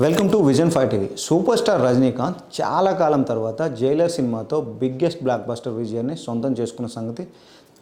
Welcome to Vision Five TV. Super star Rajinikanth చాలా కాలం తర్వాత జైలర్ సినిమాతో బిగ్గెస్ట్ బ్లాక్ బస్టర్ విజయాన్ని సొంతం చేసుకున్న సంగతి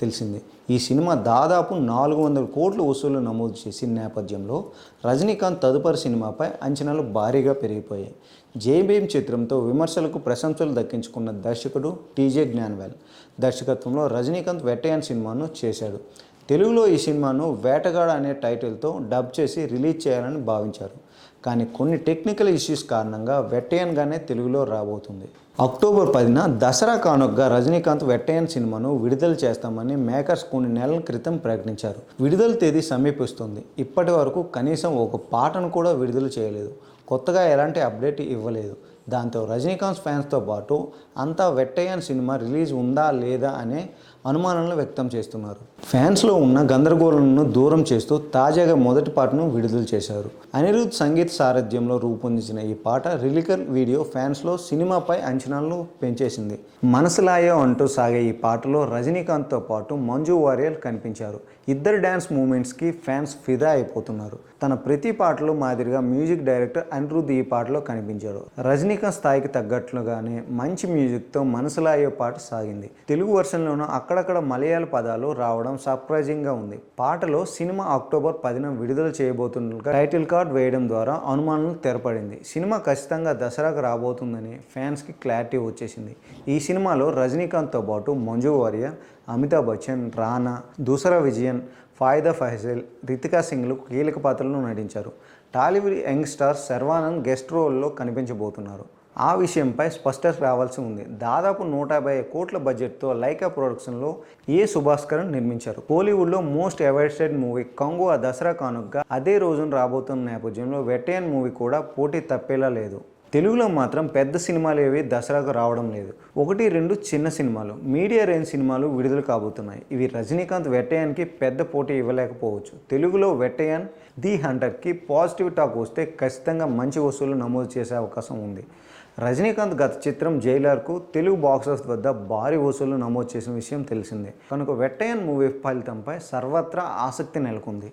తెలిసింది. ఈ సినిమా దాదాపు నాలుగు వందల కోట్ల వసూలు నమోదు చేసిన నేపథ్యంలో రజనీకాంత్ తదుపరి సినిమాపై అంచనాలు భారీగా పెరిగిపోయాయి. జై భీమ్ చిత్రంతో విమర్శలకు ప్రశంసలు దక్కించుకున్న దర్శకుడు టీజే జ్ఞాన్వేల్ దర్శకత్వంలో రజనీకాంత్ వెట్టయాన్ సినిమాను చేశాడు. తెలుగులో ఈ సినిమాను వేటగాడ అనే టైటిల్తో డబ్ చేసి రిలీజ్ చేయాలని భావించారు. కానీ కొన్ని టెక్నికల్ ఇష్యూస్ కారణంగా వెట్టయన్గానే తెలుగులో రాబోతుంది. అక్టోబర్ పదిన దసరా కానుకగా రజనీకాంత్ వెట్టయన్ సినిమాను విడుదల చేస్తామని మేకర్స్ కొన్ని నెలల క్రితం ప్రకటించారు. విడుదల తేదీ సమీపిస్తుంది. ఇప్పటి వరకు కనీసం ఒక పాటను కూడా విడుదల చేయలేదు. కొత్తగా ఎలాంటి అప్డేట్ ఇవ్వలేదు. దాంతో రజనీకాంత్ ఫ్యాన్స్తో పాటు అంతా వెట్టయ్యన్ సినిమా రిలీజ్ ఉందా లేదా అనే అనుమానాలను వ్యక్తం చేస్తున్నారు. ఫ్యాన్స్లో ఉన్న గందరగోళాలను దూరం చేస్తూ తాజాగా మొదటి పాటను విడుదల చేశారు. అనిరుద్ సంగీత్ సారథ్యంలో రూపొందించిన ఈ పాట రిలికల్ వీడియో ఫ్యాన్స్లో సినిమాపై అంచనాలను పెంచేసింది. మనసులాయో అంటూ సాగే ఈ పాటలో రజనీకాంత్తో పాటు మంజు వారియర్ కనిపించారు. ఇద్దరు డ్యాన్స్ మూమెంట్స్కి ఫ్యాన్స్ ఫిదా అయిపోతున్నారు. తన ప్రతి పాటలో మాదిరిగా మ్యూజిక్ డైరెక్టర్ అనిరుద్ ఈ పాటలో కనిపించారు ఆధునిక స్థాయికి తగ్గట్లుగానే మంచి మ్యూజిక్తో మనసులాయో పాట సాగింది. తెలుగు వర్షన్లోనూ అక్కడక్కడ మలయాళ పదాలు రావడం సర్ప్రైజింగ్గా ఉంది. పాటలో సినిమా అక్టోబర్ పదిన విడుదల చేయబోతున్నట్లుగా టైటిల్ కార్డ్ వేయడం ద్వారా అనుమానాలు తెరపడింది. సినిమా ఖచ్చితంగా దసరాకు రాబోతుందని ఫ్యాన్స్కి క్లారిటీ వచ్చేసింది. ఈ సినిమాలో రజనీకాంత్తో పాటు మంజు వారియర్ అమితాబ్ బచ్చన్ రానా దూసరా విజయన్ ఫాయిదా ఫైజల్ రితికా సింగ్లు కీలక పాత్రలను నటించారు. Tollywood young star Sharwanand guest రోల్లో కనిపించబోతున్నారు. ఆ విషయంపై స్పష్టత రావాల్సి ఉంది. దాదాపు నూట యాభై కోట్ల బడ్జెట్తో లైకా ప్రొడక్షన్లో ఏ సుభాస్కరన్ నిర్మించారు? కోలీవుడ్లో మోస్ట్ అవైటెడ్ మూవీ కంగు ఆ దసరా కానుకగా అదే రోజున రాబోతున్న నేపథ్యంలో వెటయన్ మూవీ కూడా పోటీ తప్పేలా లేదు. తెలుగులో మాత్రం పెద్ద సినిమాలు ఏవి దసరాకు రావడం లేదు. ఒకటి రెండు చిన్న సినిమాలు. మీడియా రేంజ్ సినిమాలు విడుదల కాబోతున్నాయి. ఇవి రజనీకాంత్ వెట్టయాన్కి పెద్ద పోటీ ఇవ్వలేకపోవచ్చు. తెలుగులో వెట్టయాన్ ది హంటర్కి పాజిటివ్ టాక్ వస్తే ఖచ్చితంగా మంచి వసూలు నమోదు చేసే అవకాశం ఉంది. రజనీకాంత్ గత చిత్రం జైలర్కు తెలుగు బాక్సాఫీస్ వద్ద భారీ వసూలు నమోదు చేసిన విషయం తెలిసిందే. కనుక వెట్టయన్ మూవీ ఫలితంపై సర్వత్రా ఆసక్తి నెలకొంది.